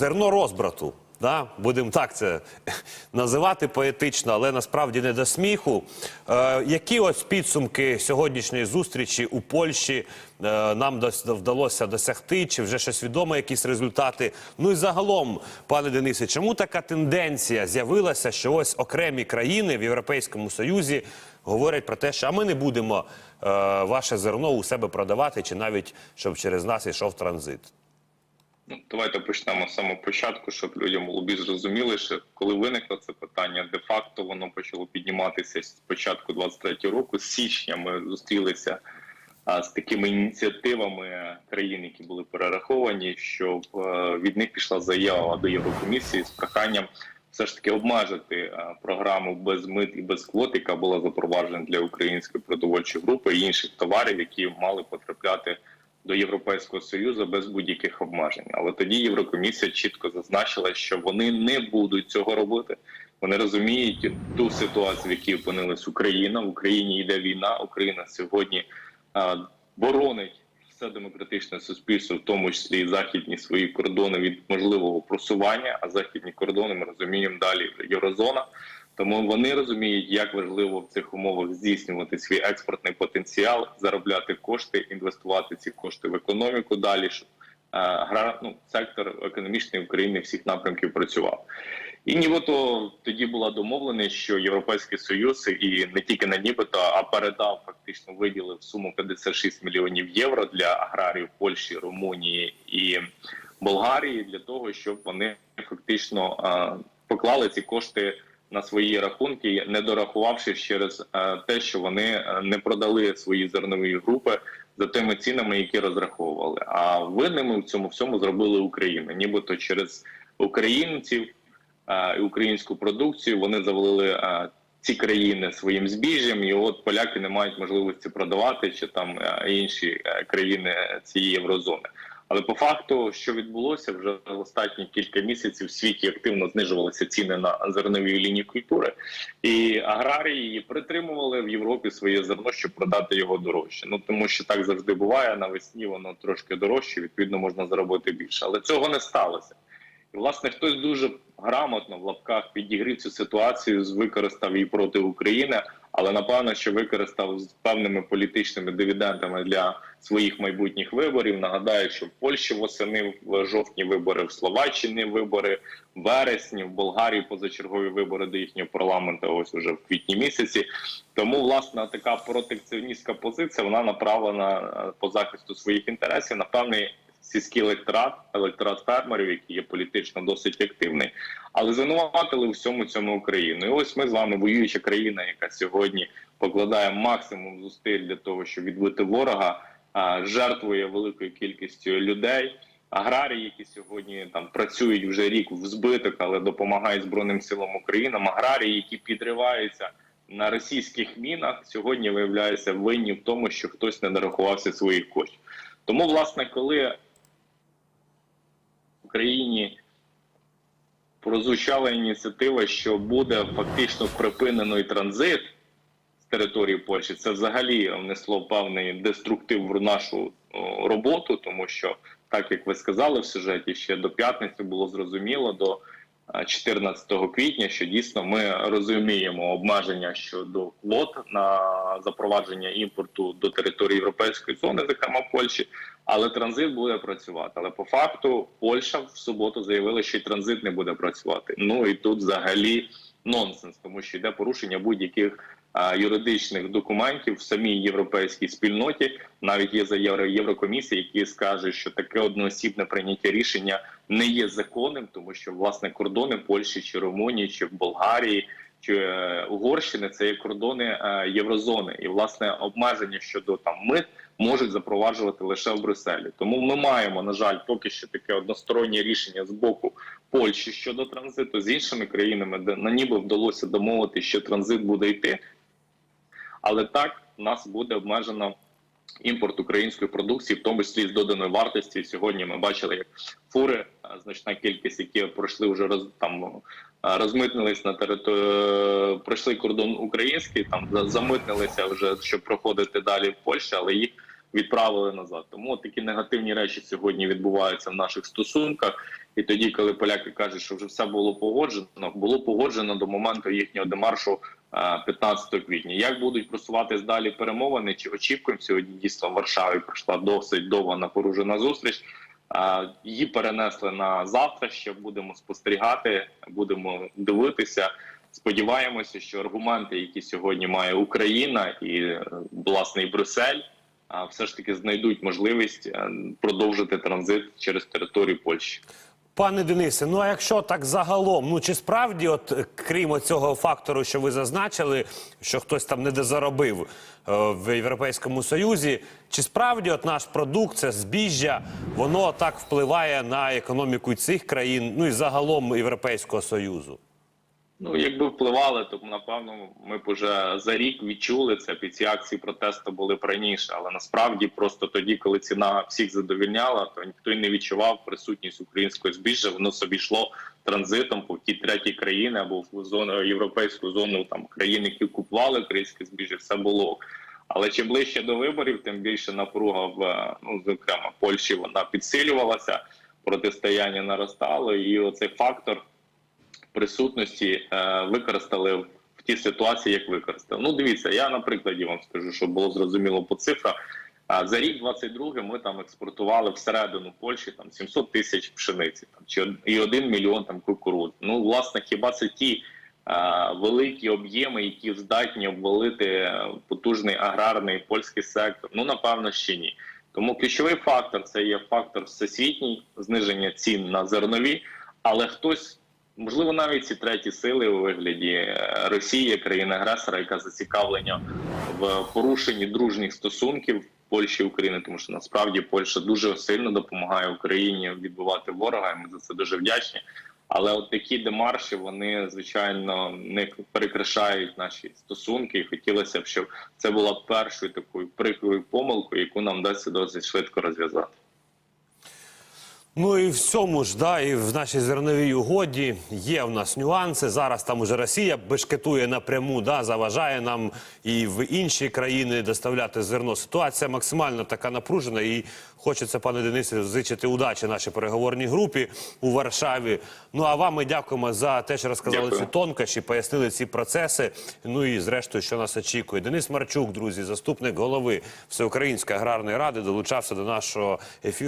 зерно розбрату. Да? Будемо так це називати поетично, але насправді не до сміху. Е, які ось підсумки сьогоднішньої зустрічі у Польщі е, нам дос- вдалося досягти? Чи вже щось відомо, якісь результати? Ну і загалом, пане Денисе, чому така тенденція з'явилася, що ось окремі країни в Європейському Союзі говорять про те, що а ми не будемо е, ваше зерно у себе продавати, чи навіть щоб через нас йшов транзит? Ну, давайте почнемо з самого початку, щоб людям було більш зрозуміло, що коли виникло це питання, де-факто воно почало підніматися з початку 23 року. З січня ми зустрілися а, з такими ініціативами країн, які були перераховані, щоб е, від них пішла заява до Єврокомісії з проханням все ж таки обмежити е, програму без мит і без квот, яка була запроваджена для української продовольчої групи і інших товарів, які мали потрапляти до Європейського союзу без будь-яких обмежень. Але тоді Єврокомісія чітко зазначила, що вони не будуть цього робити. Вони розуміють ту ситуацію, в якій опинилась Україна. В Україні йде війна. Україна сьогодні а, боронить все демократичне суспільство, в тому числі і західні свої кордони від можливого просування. А західні кордони ми розуміємо далі єврозона. Тому вони розуміють, як важливо в цих умовах здійснювати свій експортний потенціал, заробляти кошти, інвестувати ці кошти в економіку далі, щоб е, гра, ну, сектор економічної України всіх напрямків працював. І нібито тоді була домовленість, що Європейський Союз і не тільки на нібито, а передав фактично виділив суму 56 мільйонів євро для аграріїв Польщі, Румунії і Болгарії для того, щоб вони фактично е, поклали ці кошти на свої рахунки, не дорахувавши через е, те, що вони е, не продали свої зернові групи за тими цінами, які розраховували. А винними в цьому всьому зробили Україна, нібито через українців е, і українську продукцію вони завалили ці країни своїм збіжжям, і от поляки не мають можливості продавати чи там інші країни цієї єврозони. Але по факту, що відбулося, вже в останні кілька місяців в світі активно знижувалися ціни на зернові лінії культури, і аграрії притримували в Європі своє зерно, щоб продати його дорожче. Ну тому що так завжди буває. Навесні воно трошки дорожче, відповідно можна заробити більше. Але цього не сталося. І власне хтось дуже грамотно в лапках підігрів цю ситуацію, використав її проти України, але напевно, що використав з певними політичними дивідендами для своїх майбутніх виборів. Нагадаю, що в Польщі восени в жовтні вибори, в Словаччині вибори, в вересні, в Болгарії позачергові вибори до їхнього парламенту. Ось уже в квітні місяці. Тому власне така протекціоністська позиція вона направлена е, по захисту своїх інтересів на певний сільський електорат, електорат фермерів, який є політично досить активний, але звинуватили всьому цьому Україну. І ось ми з вами воююча країна, яка сьогодні покладає максимум зусиль для того, щоб відбити ворога, жертвує великою кількістю людей. Аграрії, які сьогодні там працюють вже рік в збиток, але допомагають збройним силам України. Аграрії, які підриваються на російських мінах, сьогодні виявляються винні в тому, що хтось не дорахувався своїх коштів. Тому, власне, коли Україні прозвучала ініціатива, що буде фактично припинено і транзит з території Польщі, це взагалі внесло певний деструктив в нашу роботу, тому що, так як ви сказали в сюжеті, ще до п'ятниці було зрозуміло до 14 квітня, що дійсно ми розуміємо обмеження щодо квот на запровадження імпорту до території європейської зони, зокрема Польщі, але транзит буде працювати. Але по факту Польща в суботу заявила, що й транзит не буде працювати. Ну і тут взагалі нонсенс, тому що йде порушення будь-яких юридичних документів в самій європейській спільноті. Навіть є заяви Єврокомісії, які скажуть, що таке одноосібне прийняття рішення не є законним, тому що власне кордони Польщі чи Румунії чи Болгарії. Чи е, Угорщини це є кордони е, єврозони, і власне обмеження щодо там мит можуть запроваджувати лише в Брюсселі. Тому ми маємо на жаль поки що таке одностороннє рішення з боку Польщі щодо транзиту з іншими країнами, де на ніби вдалося домовити, що транзит буде йти, але так нас буде обмежено імпорт української продукції, в тому числі з доданою вартості. Сьогодні ми бачили, як фури значна кількість, які пройшли вже роз там розмитнились на територію, пройшли кордон український, там замитнилися вже щоб проходити далі в Польщі, але їх відправили назад. Тому от такі негативні речі сьогодні відбуваються в наших стосунках. І тоді, коли поляки кажуть, що вже все було погоджено, було погоджено до моменту їхнього демаршу е, 15 квітня. Як будуть просуватись далі перемовини? Чи очікуємо сьогодні дійсно в Варшаві пройшла досить довга напоружена зустріч? Е, Її перенесли на завтра. Ще будемо спостерігати, будемо дивитися. Сподіваємося, що аргументи, які сьогодні має Україна і власний власне і Брюссель, все ж таки знайдуть можливість е, продовжити транзит через територію Польщі. Пане Денисе, ну а якщо так загалом, ну чи справді, от е, крім цього фактору, що ви зазначили, що хтось там не дозаробив е, в Європейському Союзі, чи справді от наш продукт, це збіжжя, воно так впливає на економіку цих країн, ну і загалом Європейського Союзу? Ну, якби впливали, то напевно ми б уже за рік відчули це. Під ці акції протесту були б раніше. Але насправді просто тоді, коли ціна всіх задовільняла, то ніхто й не відчував присутність українського збіжжя. Воно собі йшло транзитом по ті треті країни або в зону європейську зону там країн, які купували українське збіжжя, все було. Але чим ближче до виборів, тим більше напруга в ну зокрема Польщі вона підсилювалася, протистояння наростало, і оцей фактор присутності е, використали в тій ситуації, як використали. Ну, дивіться, я на прикладі вам скажу, щоб було зрозуміло по цифрах. А за рік 22 ми там експортували всередину Польщі там 700 тисяч пшениці, там чи і 1 мільйон там кукуруз. Ну, власне, хіба це ті е, великі об'єми, які здатні обвалити потужний аграрний польський сектор? Ну напевно, ще ні. Тому ключовий фактор це є фактор всесвітній зниження цін на зернові, але хтось. Можливо, навіть ці треті сили у вигляді е, Росії, країни-агресора, яка зацікавлення в порушенні дружніх стосунків Польщі і України, тому що насправді Польща дуже сильно допомагає Україні відбивати ворога. і Ми за це дуже вдячні. Але от такі демарші вони звичайно не перекрашають наші стосунки. І хотілося б, щоб це була першою такою прикрою помилкою, яку нам вдасться досить швидко розв'язати. Ну і в цьому ж, да, і в нашій зерновій угоді є в нас нюанси. Зараз там уже Росія бешкетує напряму, да, заважає нам і в інші країни доставляти зерно. Ситуація максимально така напружена, і хочеться, пане Денисе, зичити удачі нашій переговорній групі у Варшаві. Ну а вам ми дякуємо за те, що розказали Дякую. ці тонкощі, пояснили ці процеси. Ну і зрештою, що нас очікує. Денис Марчук, друзі, заступник голови Всеукраїнської аграрної ради, долучався до нашого ефіру.